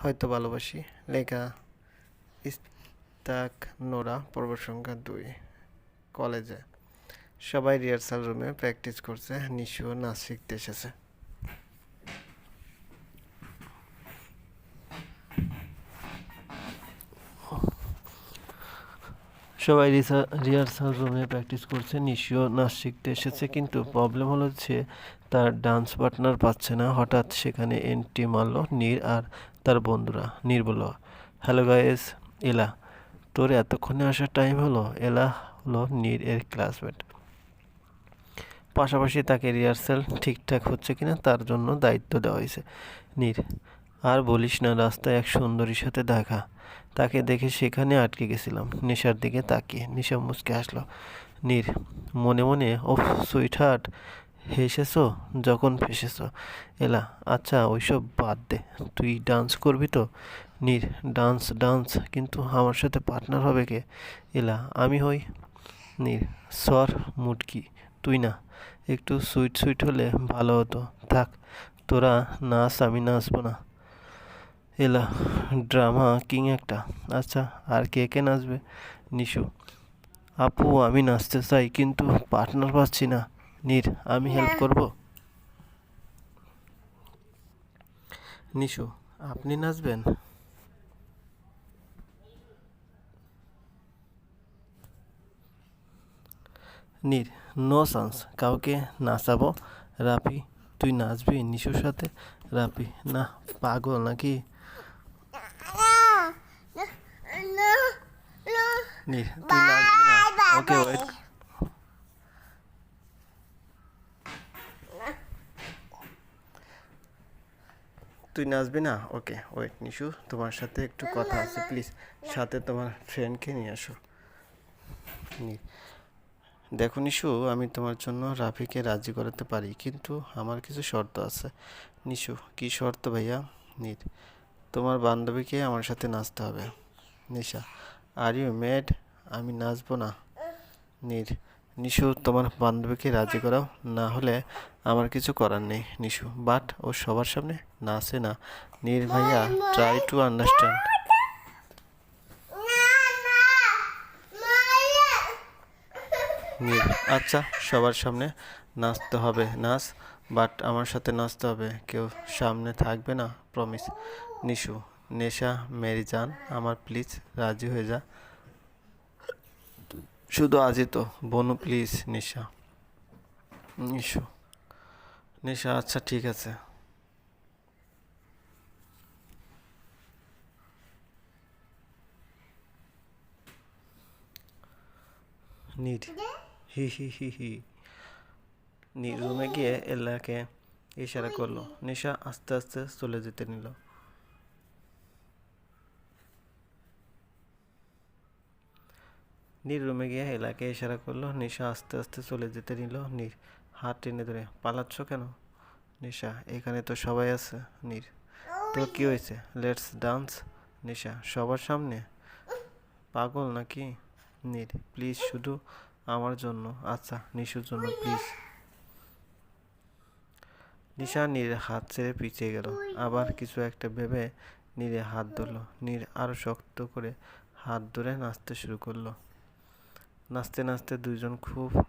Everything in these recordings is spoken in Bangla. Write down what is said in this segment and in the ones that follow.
হয়তো ভালোবাসি। লেখা, ইস্তাক নোরা পর্ব সংখ্যা দুই, কলেজে। সবাই রিহার্সাল রুমে প্র্যাকটিস করছে। নিশু নাচ শিখতে এসেছে সবাই রিহার্সাল রুমে প্র্যাকটিস করছে। নিশিও নাচ শিখতে এসেছে কিন্তু প্রবলেম হলো যে তার ডান্স পার্টনার পাচ্ছে না। হঠাৎ সেখানে এন্ট্রি মারলো নীর আর তার বন্ধুরা। নীর বলল, হ্যালো গাইস, এলা, তোর এতক্ষণে আসার টাইম হলো? এলা হলো নীর এর ক্লাসমেট পাশাপাশি তাকে রিহার্সেল ঠিকঠাক হচ্ছে কিনা তার জন্য দায়িত্ব দেওয়া হয়েছে। নীর, আর বলিস না, রাস্তায় এক সুন্দরীর সাথে দেখা। তাকে দেখে সেখানে আটকে গেছিলাম। নেশার দিকে তাকিয়ে নেশা মুচকে আসলো নীর, মনে মনে, ওফ সুইট হার্ট হেসেছো? যখন ফেসেছো। এলা আচ্ছা ওইসব বাদ দে। তুই ডান্স করবি তো? নীর ডান্স ডান্স কিন্তু আমার সাথে পার্টনার হবে কে? এলা, আমি হই। নীর সর মুটকি। তুই না, একটু সুইট সুইট হলে ভালো হতো। থাক, তোরা নাচ, আমি নাচবো না। এলা ড্রামা কিং একটা। আচ্ছা আর কে কে নাচবে? নিশু। আপু, আমি নাচতে চাই, কিন্তু পার্টনার পাচ্ছি না। নীর আমি হেল্প করব? নিশু আপনি নাচবেন? নীর নো চান্স কাউকে নাচাবো? রাফি তুই নাচবি নিশুর সাথে? রাফি না পাগল নাকি? নীর তুই নাচবি না? ওকে ওয়েট তুই নাচবি না? ওকে ওয়েট নিশু, তোমার সাথে একটু কথা আছে প্লিজ সাথে তোমার ফ্রেন্ডকে নিয়ে আসো। দেখো নিশু, আমি তোমার জন্য রাফিকে রাজি করাতে পারি, কিন্তু আমার কিছু শর্ত আছে। নিশু, কি শর্ত ভাইয়া? নীর, তোমার বান্ধবীকে আমার সাথে নাচতে হবে। নিশা আর ইউ মেড আমি নাচবো না। নীর নিশু, তোমার বান্ধবীকে রাজি করাও। না হলে আমার কিছু করার নেই, নিশু। বাট ও সবার সামনে নাচে না। নীর ভাইয়া ট্রাই টু আন্ডারস্ট্যান্ড নীর আচ্ছা সবার সামনে নাচতে হবে, নাচ। বাট আমার সাথে নাচতে হবে। কেউ সামনে থাকবে না প্রমিস নিশু, নেশা, মেরি যান আমার প্লিজ রাজি হয়ে যা। শুধু আজই তো। বনু প্লিজ নিশা। নিশু। নিশা আচ্ছা ঠিক আছে। নীর। হি হি হি হি। নীর রুমে গিয়ে এল্লাকে ইশারা করল। নিশা আস্তে আস্তে চলে যেতে নিল। নীর রুমে গিয়ে এলাকে ইশারা করল, নিশা আস্তে আস্তে চলে যেতে নিল নীর। হাত টেনে ধরে, পালাচ্ছ কেন? নিশা, এখানে তো সবাই আছে, নীর। তো কি হয়েছে? Let's dance. নিশা, সবার সামনে? পাগল নাকি? নীর, প্লিজ শুধু আমার জন্য। আচ্ছা নিশুর জন্য, প্লিজ। নিশা নীর হাত ছেড়ে পিছিয়ে গেল। আবার কিছু একটা ভেবে নীরে হাত ধরলো। নীর আরও শক্ত করে হাত ধরে নাচতে শুরু করল। নাচতে নাচতে দুইজন খুব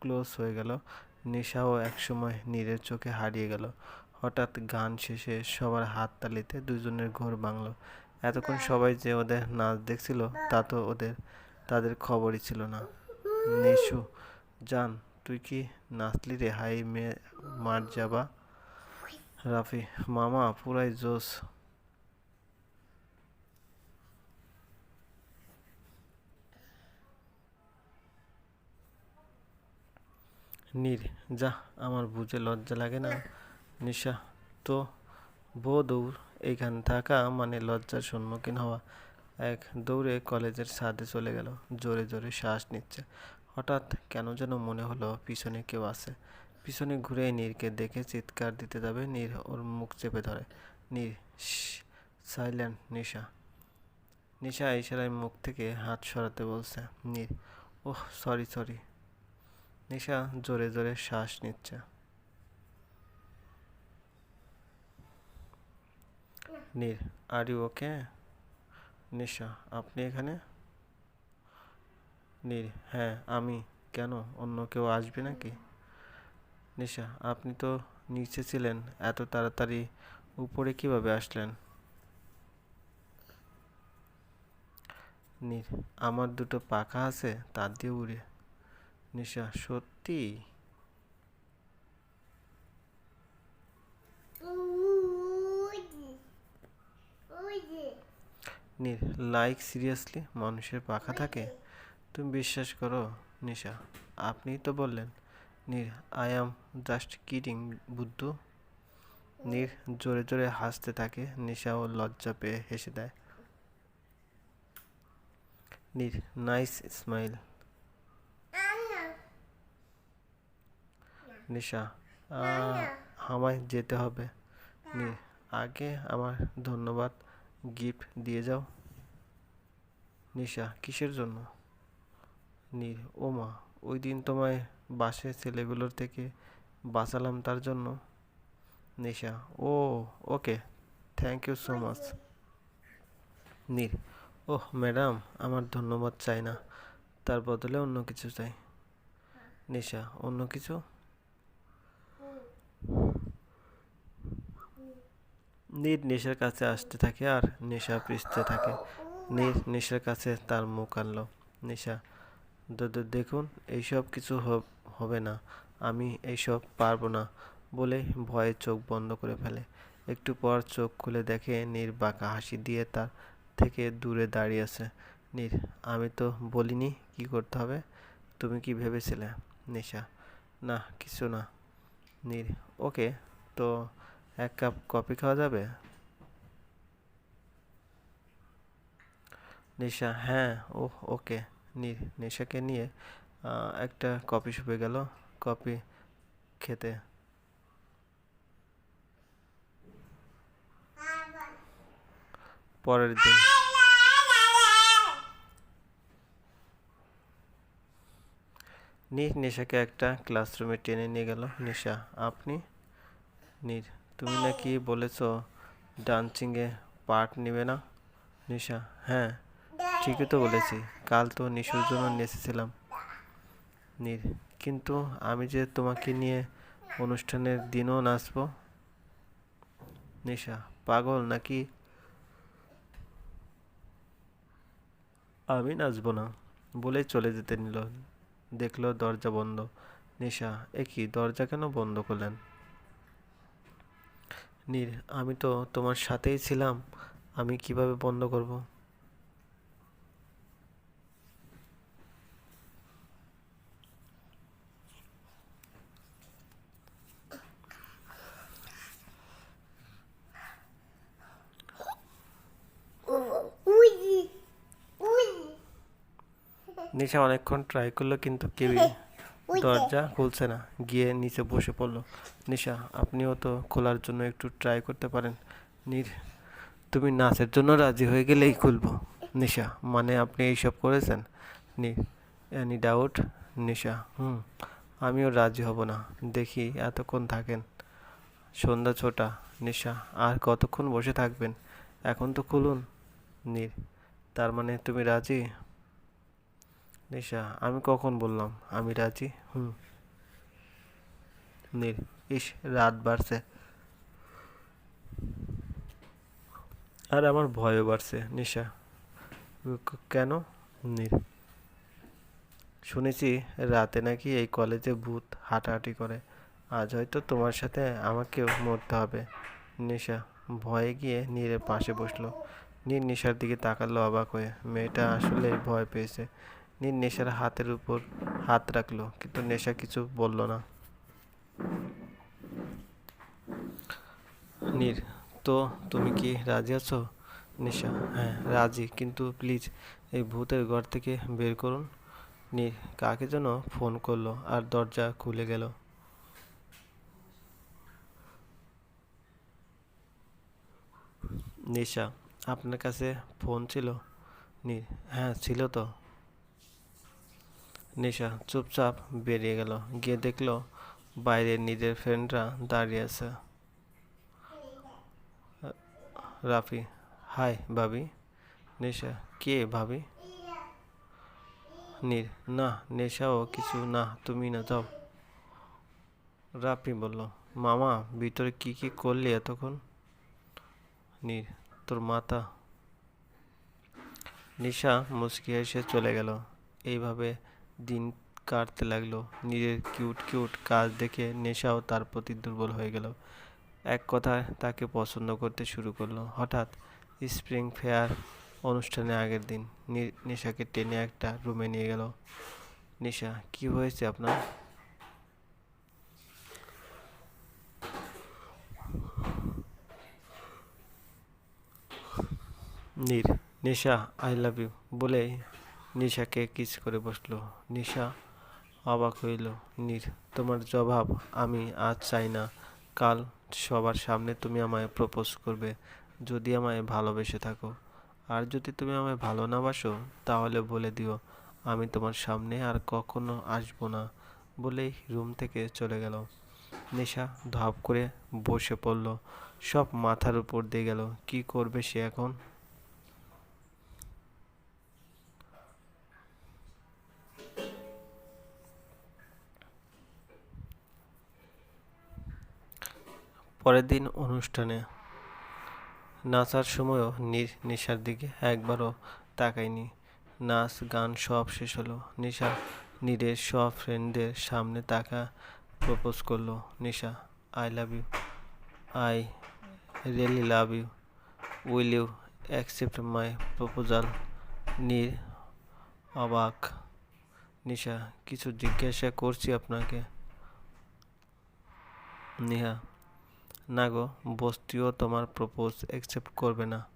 ক্লোজ হয়ে গেল। নেশাও একসময় নীরের চোখে হারিয়ে গেল। হঠাৎ গান শেষে সবার হাত তালিতে দুজনের ঘোর ভাঙলো। এতক্ষণ সবাই যে ওদের নাচ দেখছিল, তা তো ওদের, তাদের খবরই ছিল না। নিশু, জান, তুই কি নাচলি রে? হাই মে, মার যাবা? রাফি, মামা, পুরাই জোশ। নীর, যা আমার বুঝে লজ্জা লাগে না। নিশা, তো বউ দৌড় এইখানে থাকা মানে লজ্জার সম্মুখীন হওয়া। এক দৌড়ে কলেজের ছাদে চলে গেল, জোরে জোরে শ্বাস নিচ্ছে। হঠাৎ কেন যেন মনে হলো পিছনে কেউ আছে। পিছনে ঘুরে নীরকে দেখে চিৎকার দিতে যাবে। নীর ওর মুখ চেপে ধরে। নীর সাইলেন্ট নিশা। নিশা ইশারায় মুখ থেকে হাত সরাতে বলছে। নীর, ওহ, সরি সরি। নিশা জোরে জোরে শ্বাস নিচ্ছে। নীর আর ইউ ওকে নিশা, আপনি এখানে? নীর হ্যাঁ আমি। কেন? অন্য কেউ আসবে নাকি? নিশা, আপনি তো নিচে ছিলেন, এত তাড়াতাড়ি উপরে কীভাবে আসলেন? নীর আমার দুটো পাখা আছে, তার দিয়ে উড়ে। নিশা, সত্যি? নীর লাইক সিরিয়াসলি মানুষের পাখা থাকে? তুমি বিশ্বাস করো, নিশা? আপনিই তো বললেন। Neer I am just kidding Buddha. Neer, জোরে জোরে হাসতে থাকে। নিশা ও লজ্জা পেয়ে হেসে দেয়। নীর নাইস স্মাইল নিশা আমায় যেতে হবে। আগে আমার ধন্যবাদ গিফট দিয়ে যাও। নিশা কিসের জন্য? নীর মা ওই দিন তোমায় বাসে ছেলেগুলোর থেকে বাঁচালাম তার জন্য। নিশা ও okay thank you so much Neer oh madam আমার ধন্যবাদ চাই না। তার বদলে অন্য কিছু চাই। নিশা অন্য কিছু? নীর নেশার কাছে আসতে থাকে আর নেশা পৃষ্ঠে থাকে। নীর নেশার কাছে তার মুখ আনলো। নেশা, "দ- দ- দেখুন, এইসব কিছু হবে না। আমি এইসব পারব না বলে ভয়ে চোখ বন্ধ করে ফেলে। একটু পর চোখ খুলে দেখে নীর বাঁকা হাসি দিয়ে তার থেকে দূরে দাঁড়িয়ে আছে। নীর, আমি তো বলিনি কি করতে হবে। তুমি কি ভেবেছিলে? নেশা, না, কিছু না। নীর, ওকে, তো এক কাপ কফি খাওয়া যাবে? নেশা হ্যাঁ ও ওকে। নেশাকে নিয়ে একটা কফি শপে গেল, কফি খেতে। পরের দিন। নীর নেশাকে একটা ক্লাসরুমে টেনে নিয়ে গেল। নেশা, আপনি? নীর তুমি নাকি বলেছ ডান্সিংয়ে পার্ট নেবে না? নিশা হ্যাঁ ঠিকই তো বলেছি। কাল তো নিশুর জন্য নেচেছিলাম। নীর, কিন্তু আমি যে তোমাকে নিয়ে অনুষ্ঠানের দিনও নাচবো? নিশা, পাগল নাকি? আমি নাচবো না বলে চলে যেতে নিল। দেখল দরজা বন্ধ। নিশা, এ কি দরজা কেন বন্ধ করলেন? নীর আমি তো তোমার সাথেই ছিলাম। আমি কীভাবে বন্ধ করব? নিশা অনেকক্ষণ ট্রাই করল কিন্তু কেউই দরজা খুলছে না, গিয়ে নিচে বসে পড়ল। নিশা, আপনিও তো খোলার জন্য একটু ট্রাই করতে পারেন। নির, তুমি নাচের জন্য রাজি হয়ে গেলেই খুলবো। নিশা মানে আপনি এইসব করেছেন? নির এনি ডাউট নিশা, হুম, আমিও রাজি হব না। দেখি এতক্ষণ থাকেন। সন্ধ্যা ছোটা, নিশা, আর কতক্ষণ বসে থাকবেন? এখন তো খুলুন। নীর, তার মানে তুমি রাজি? নিশা, আমি কখন বললাম? আমি রাজি? হুম। নীর ইস, রাত বাড়ছে। আর, আমার ভয়ও বাড়ছে, নিশা। কেন? নীর শুনেছি রাতে নাকি এই কলেজে ভূত হাঁটাহাঁটি করে। আজ হয়তো তোমার সাথে আমাকেও মরতে হবে। নিশা ভয়ে গিয়ে নীরের পাশে বসল। নীর নিশার দিকে তাকালো অবাক হয়ে। মেয়েটা আসলে ভয় পেয়েছে। নীর নেশার হাতের উপর হাত রাখল, কিন্তু নেশা কিছু বলল না। নীর, তো তুমি কি রাজি আছো? নিশা হ্যাঁ রাজি, কিন্তু প্লিজ এই ভূতের ঘর থেকে বের করুন। নীর, কাকে যেন ফোন করল আর দরজা খুলে গেল। নিশা, আপনার কাছে ফোন ছিল? নীর হ্যাঁ ছিল তো। নিশা চুপচাপ বেরিয়ে গেল। গিয়ে দেখল বাইরে নিজের ফ্রেন্ডরা দাঁড়িয়ে আছে। রাফি, হাই ভাবি। নেশা? কে ভাবি? নীর, না, নেশাও কিছু না, তুমি না, যাও। রাফি বলল, মামা, ভিতরে কি কি করলি এতক্ষণ? নীর, তোর মাথা। নিশা মুচকি এসে চলে গেল। এইভাবে দিন কাটতে লাগল। নিজের কিউট কিউট কাজ দেখে নেশাও তার প্রতি দুর্বল হয়ে গেল। এক কথায় তাকে পছন্দ করতে শুরু করল। হঠাৎ স্প্রিং ফেয়ার অনুষ্ঠানের আগের দিন নেশাকে টেনে একটা রুমে নিয়ে গেল। নিশা, কি হয়েছে আপনার? নীর, নেশা আই লাভ ইউ বলেই নিশাকে কিস করে বসল। নিশা অবাক হইল, নীর, তোমার জবাব আমি আজ চাই না। কাল সবার সামনে তুমি আমায় প্রপোজ করবে, যদি আমায় ভালোবেসে থাকো। আর যদি তুমি আমায় ভালো না বাসো, তাহলে বলে দিও, আমি তোমার সামনে আর কখনো আসব না, বলেই রুম থেকে চলে গেল। নেশা ধপ করে বসে পড়ল। সব মাথার উপর দিয়ে গেল। কি করবে সে এখন? পরের দিন অনুষ্ঠানে নাচার সময়ও নিশার দিকে একবারও তাকায়নি। নাচ, গান সব শেষ হলো। নিশা নীরের সব ফ্রেন্ডদের সামনে তাকা প্রপোজ করল। Nisha I love you I really love you will you accept my proposal Neer অবাক। নিশা, কিছু জিজ্ঞাসা করছি আপনাকে। নেহা না গো, বস্তিও তোমার প্রপোজ অ্যাকসেপ্ট করবে না।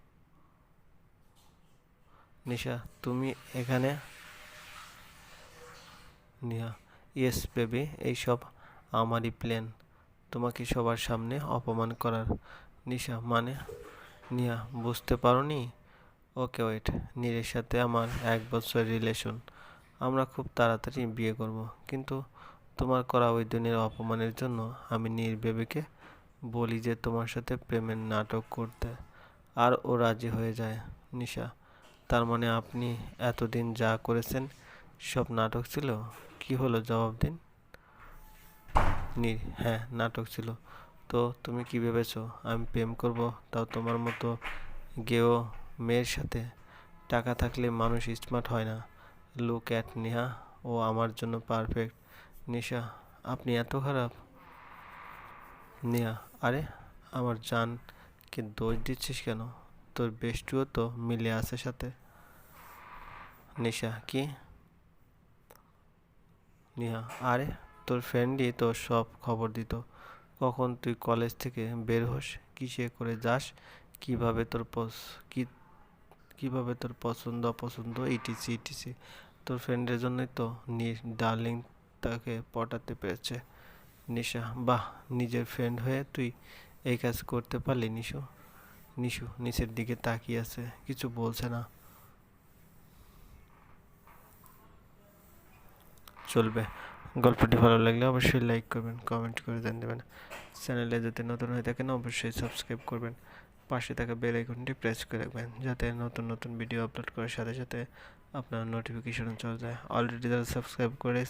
নিশা, তুমি এখানে? নিহা ইয়েস বেবি এইসব আমারই প্ল্যান তোমাকে সবার সামনে অপমান করার। নিশা মানে? নিয়া বুঝতে পারোনি? ওকে ওয়েট নীরের সাথে আমার এক বছর রিলেশন আমরা খুব তাড়াতাড়ি বিয়ে করব। কিন্তু তোমার করা ওই দিনের অপমানের জন্য আমি নীর বেবিকে বলি যে তোমার সাথে প্রেমের নাটক করতে। আর ও রাজি হয়ে যায়, নিশা। তার মানে আপনি এতদিন যা করেছেন, সব নাটক ছিল? কি হলো জবাব দিন। নীর হ্যাঁ নাটক ছিল। তো তুমি কি ভেবেছো, আমি প্রেম করব? তাও তোমার মতো গেও মেয়ের সাথে। টাকা থাকলে মানুষ স্মার্ট হয় না। লুক অ্যাট নেহা, ও আমার জন্য পারফেক্ট নিশা, আপনি এত খারাপ? নেহা আরে, আমার জানকে দোষ দিচ্ছিস কেন? তোর বেস্টুও তো মিলে আছে সাথে। নিশা, কি? নেহা, আরে, তোর ফ্রেন্ডই তো সব খবর দিত। কখন তুই কলেজ থেকে বের হোস? কিসে করে যাস? কীভাবে তোর পস, কি, কীভাবে তোর পছন্দ, অপছন্দ? Etc etc. তোর ফ্রেন্ডের জন্যই তো নি ডার্লিং তাকে পটাতে পেরেছে। নিশা, বাহ, নিজের ফ্রেন্ড হয়ে তুই এই কাজ করতে পারলি নিশু। নিশু নিচের দিকে তাকিয়ে আছে, কিছু বলছে না। চলবে। গল্পটি ভালো লাগলে অবশ্যই লাইক করবেন কমেন্ট করে জানিয়ে দেবেন চ্যানেলে যদি নতুন হয়ে থাকেন, অবশ্যই সাবস্ক্রাইব করবেন। পাশে থাকা বেল আইকনটি প্রেস করে রাখবেন, যাতে নতুন নতুন ভিডিও আপলোড করার সাথে সাথে আপনার নোটিফিকেশন চলে যায়। অলরেডি যারা সাবস্ক্রাইব করে